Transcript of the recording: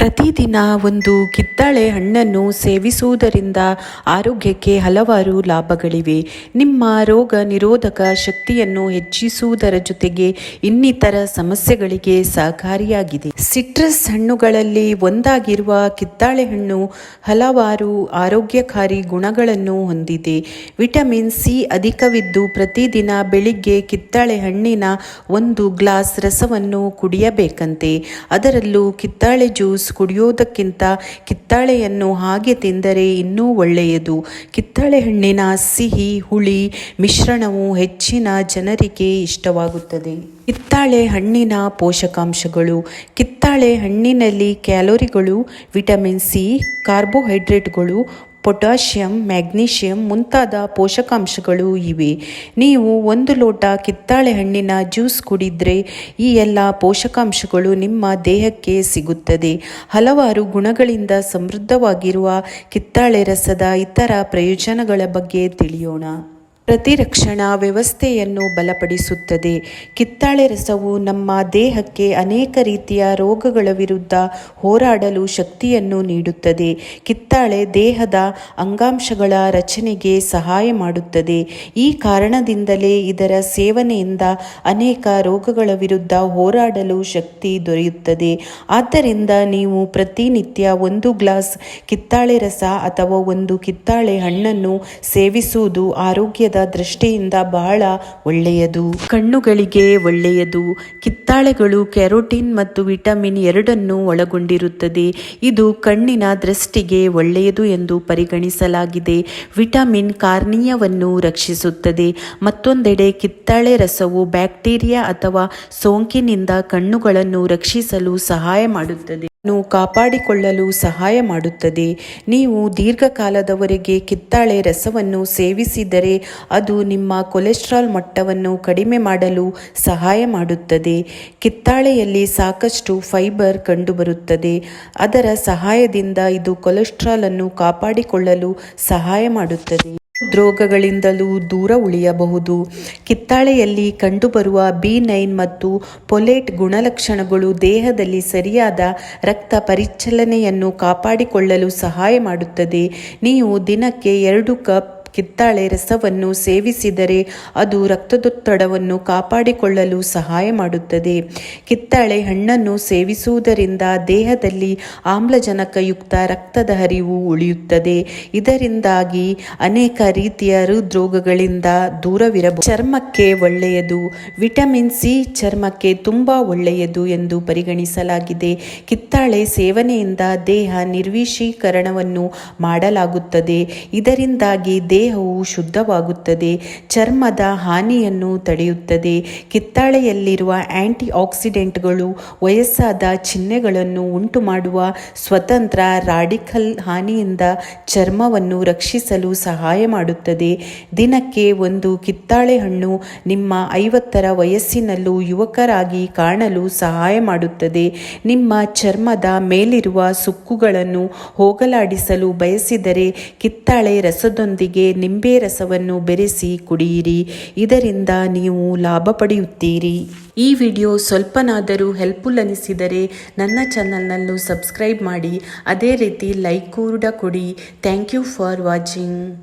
ಪ್ರತಿದಿನ ಒಂದು ಕಿತ್ತಳೆ ಹಣ್ಣನ್ನು ಸೇವಿಸುವುದರಿಂದ ಆರೋಗ್ಯಕ್ಕೆ ಹಲವಾರು ಲಾಭಗಳಿವೆ. ನಿಮ್ಮ ರೋಗ ನಿರೋಧಕ ಶಕ್ತಿಯನ್ನು ಹೆಚ್ಚಿಸುವುದರ ಜೊತೆಗೆ ಇನ್ನಿತರ ಸಮಸ್ಯೆಗಳಿಗೆ ಸಹಕಾರಿಯಾಗಿದೆ. ಸಿಟ್ರಸ್ ಹಣ್ಣುಗಳಲ್ಲಿ ಒಂದಾಗಿರುವ ಕಿತ್ತಾಳೆ ಹಣ್ಣು ಹಲವಾರು ಆರೋಗ್ಯಕಾರಿ ಗುಣಗಳನ್ನು ಹೊಂದಿದೆ. ವಿಟಮಿನ್ ಸಿ ಅಧಿಕವಿದ್ದು ಪ್ರತಿದಿನ ಬೆಳಿಗ್ಗೆ ಕಿತ್ತಾಳೆ ಹಣ್ಣಿನ ಒಂದು ಗ್ಲಾಸ್ ರಸವನ್ನು ಕುಡಿಯಬೇಕಂತೆ. ಅದರಲ್ಲೂ ಕಿತ್ತಾಳೆ ಜ್ಯೂಸ್ ಕುಡಿಯೋದಕ್ಕಿಂತ ಕಿತ್ತಾಳೆಯನ್ನು ಹಾಗೆ ತಿಂದರೆ ಇನ್ನೂ ಒಳ್ಳೆಯದು. ಕಿತ್ತಾಳೆ ಹಣ್ಣಿನ ಸಿಹಿ, ಹುಳಿ, ಮಿಶ್ರಣವು ಹೆಚ್ಚಿನ ಜನರಿಗೆ ಇಷ್ಟವಾಗುತ್ತದೆ. ಕಿತ್ತಾಳೆ ಹಣ್ಣಿನ ಪೋಷಕಾಂಶಗಳು. ಕಿತ್ತಾಳೆ ಹಣ್ಣಿನಲ್ಲಿ ಕ್ಯಾಲೋರಿಗಳು, ವಿಟಮಿನ್ ಸಿ, ಕಾರ್ಬೋಹೈಡ್ರೇಟ್ಗಳು ಪೊಟ್ಯಾಷಿಯಂ, ಮ್ಯಾಗ್ನೀಷಿಯಂ ಮುಂತಾದ ಪೋಷಕಾಂಶಗಳು ಇವೆ. ನೀವು ಒಂದು ಲೋಟ ಕಿತ್ತಾಳೆ ಹಣ್ಣಿನ ಜ್ಯೂಸ್ ಕುಡಿದ್ರೆ ಈ ಎಲ್ಲ ಪೋಷಕಾಂಶಗಳು ನಿಮ್ಮ ದೇಹಕ್ಕೆ ಸಿಗುತ್ತದೆ. ಹಲವಾರು ಗುಣಗಳಿಂದ ಸಮೃದ್ಧವಾಗಿರುವ ಕಿತ್ತಾಳೆ ರಸದ ಇತರ ಪ್ರಯೋಜನಗಳ ಬಗ್ಗೆ ತಿಳಿಯೋಣ. ಪ್ರತಿರಕ್ಷಣಾ ವ್ಯವಸ್ಥೆಯನ್ನು ಬಲಪಡಿಸುತ್ತದೆ. ಕಿತ್ತಾಳೆ ರಸವು ನಮ್ಮ ದೇಹಕ್ಕೆ ಅನೇಕ ರೀತಿಯ ರೋಗಗಳ ವಿರುದ್ಧ ಹೋರಾಡಲು ಶಕ್ತಿಯನ್ನು ನೀಡುತ್ತದೆ. ಕಿತ್ತಾಳೆ ದೇಹದ ಅಂಗಾಂಶಗಳ ರಚನೆಗೆ ಸಹಾಯ ಮಾಡುತ್ತದೆ. ಈ ಕಾರಣದಿಂದಲೇ ಇದರ ಸೇವನೆಯಿಂದ ಅನೇಕ ರೋಗಗಳ ವಿರುದ್ಧ ಹೋರಾಡಲು ಶಕ್ತಿ ದೊರೆಯುತ್ತದೆ. ಆದ್ದರಿಂದ ನೀವು ಪ್ರತಿನಿತ್ಯ ಒಂದು ಗ್ಲಾಸ್ ಕಿತ್ತಾಳೆ ರಸ ಅಥವಾ ಒಂದು ಕಿತ್ತಾಳೆ ಹಣ್ಣನ್ನು ಸೇವಿಸುವುದು ಆರೋಗ್ಯದ ದೃಷ್ಟಿಯಿಂದ ಬಹಳ ಒಳ್ಳೆಯದು. ಕಣ್ಣುಗಳಿಗೆ ಒಳ್ಳೆಯದು. ಕಿತ್ತಾಳೆಗಳು ಕ್ಯಾರೋಟಿನ್ ಮತ್ತು ವಿಟಮಿನ್ ಎರಡನ್ನು ಒಳಗೊಂಡಿರುತ್ತದೆ. ಇದು ಕಣ್ಣಿನ ದೃಷ್ಟಿಗೆ ಒಳ್ಳೆಯದು ಎಂದು ಪರಿಗಣಿಸಲಾಗಿದೆ. ವಿಟಮಿನ್ ಕಾರ್ನಿಯವನ್ನು ರಕ್ಷಿಸುತ್ತದೆ. ಮತ್ತೊಂದೆಡೆ ಕಿತ್ತಾಳೆ ರಸವು ಬ್ಯಾಕ್ಟೀರಿಯಾ ಅಥವಾ ಸೋಂಕಿನಿಂದ ಕಣ್ಣುಗಳನ್ನು ರಕ್ಷಿಸಲು ಸಹಾಯ ಮಾಡುತ್ತದೆ. ಕಾಪಾಡಿಕೊಳ್ಳಲು ಸಹಾಯ ಮಾಡುತ್ತದೆ. ನೀವು ದೀರ್ಘಕಾಲದವರೆಗೆ ಕಿತ್ತಾಳೆ ರಸವನ್ನು ಸೇವಿಸಿದರೆ ಅದು ನಿಮ್ಮ ಕೊಲೆಸ್ಟ್ರಾಲ್ ಮಟ್ಟವನ್ನು ಕಡಿಮೆ ಮಾಡಲು ಸಹಾಯ ಮಾಡುತ್ತದೆ. ಕಿತ್ತಾಳೆಯಲ್ಲಿ ಸಾಕಷ್ಟು ಫೈಬರ್ ಕಂಡುಬರುತ್ತದೆ. ಅದರ ಸಹಾಯದಿಂದ ಇದು ಕೊಲೆಸ್ಟ್ರಾಲನ್ನು ಕಾಪಾಡಿಕೊಳ್ಳಲು ಸಹಾಯ ಮಾಡುತ್ತದೆ. ರೋಗಗಳಿಂದಲೂ ದೂರ ಉಳಿಯಬಹುದು. ಕಿತ್ತಾಳೆಯಲ್ಲಿ ಕಂಡುಬರುವ ಬಿ ನೈನ್ ಮತ್ತು ಪೊಲೇಟ್ ಗುಣಲಕ್ಷಣಗಳು ದೇಹದಲ್ಲಿ ಸರಿಯಾದ ರಕ್ತ ಪರಿಚಲನೆಯನ್ನು ಕಾಪಾಡಿಕೊಳ್ಳಲು ಸಹಾಯ ಮಾಡುತ್ತದೆ. ನೀವು ದಿನಕ್ಕೆ ಎರಡು ಕಪ್ ಕಿತ್ತಾಳೆ ರಸವನ್ನು ಸೇವಿಸಿದರೆ ಅದು ರಕ್ತದೊತ್ತಡವನ್ನು ಕಾಪಾಡಿಕೊಳ್ಳಲು ಸಹಾಯ ಮಾಡುತ್ತದೆ. ಕಿತ್ತಾಳೆ ಹಣ್ಣನ್ನು ಸೇವಿಸುವುದರಿಂದ ದೇಹದಲ್ಲಿ ಆಮ್ಲಜನಕಯುಕ್ತ ರಕ್ತದ ಹರಿವು ಉಳಿಯುತ್ತದೆ. ಇದರಿಂದಾಗಿ ಅನೇಕ ರೀತಿಯ ಹೃದ್ರೋಗಗಳಿಂದ ದೂರವಿರಬಹುದು. ಚರ್ಮಕ್ಕೆ ಒಳ್ಳೆಯದು. ವಿಟಮಿನ್ ಸಿ ಚರ್ಮಕ್ಕೆ ತುಂಬಾ ಒಳ್ಳೆಯದು ಎಂದು ಪರಿಗಣಿಸಲಾಗಿದೆ. ಕಿತ್ತಾಳೆ ಸೇವನೆಯಿಂದ ದೇಹ ನಿರ್ವಿಷೀಕರಣವನ್ನು ಮಾಡಲಾಗುತ್ತದೆ. ಇದರಿಂದಾಗಿ ದೇಹವು ಶುದ್ಧವಾಗುತ್ತದೆ, ಚರ್ಮದ ಹಾನಿಯನ್ನು ತಡೆಯುತ್ತದೆ. ಕಿತ್ತಾಳೆಯಲ್ಲಿರುವ ಆಂಟಿ ಆಕ್ಸಿಡೆಂಟ್ಗಳು ವಯಸ್ಸಾದ ಚಿಹ್ನೆಗಳನ್ನು ಉಂಟು ಮಾಡುವ ಸ್ವತಂತ್ರ ರಾಡಿಕಲ್ ಹಾನಿಯಿಂದ ಚರ್ಮವನ್ನು ರಕ್ಷಿಸಲು ಸಹಾಯ ಮಾಡುತ್ತದೆ. ದಿನಕ್ಕೆ ಒಂದು ಕಿತ್ತಾಳೆ ಹಣ್ಣು ನಿಮ್ಮ ಐವತ್ತರ ವಯಸ್ಸಿನಲ್ಲೂ ಯುವಕರಾಗಿ ಕಾಣಲು ಸಹಾಯ ಮಾಡುತ್ತದೆ. ನಿಮ್ಮ ಚರ್ಮದ ಮೇಲಿರುವ ಸುಕ್ಕುಗಳನ್ನು ಹೋಗಲಾಡಿಸಲು ಬಯಸಿದರೆ ಕಿತ್ತಾಳೆ ರಸದೊಂದಿಗೆ ನಿಂಬೆ ರಸವನ್ನು ಬೆರೆಸಿ ಕುಡಿಯಿರಿ. ಇದರಿಂದ ನೀವು ಲಾಭ ಪಡೆಯುತ್ತೀರಿ. ಈ ವಿಡಿಯೋ ಸ್ವಲ್ಪನಾದರೂ ಹೆಲ್ಪ್ಫುಲ್ ಅನಿಸಿದರೆ ನನ್ನ ಚಾನಲ್ನಲ್ಲೂ ಸಬ್ಸ್ಕ್ರೈಬ್ ಮಾಡಿ. ಅದೇ ರೀತಿ ಲೈಕ್ ಕೂಡ ಕೊಡಿ. Thank you for watching.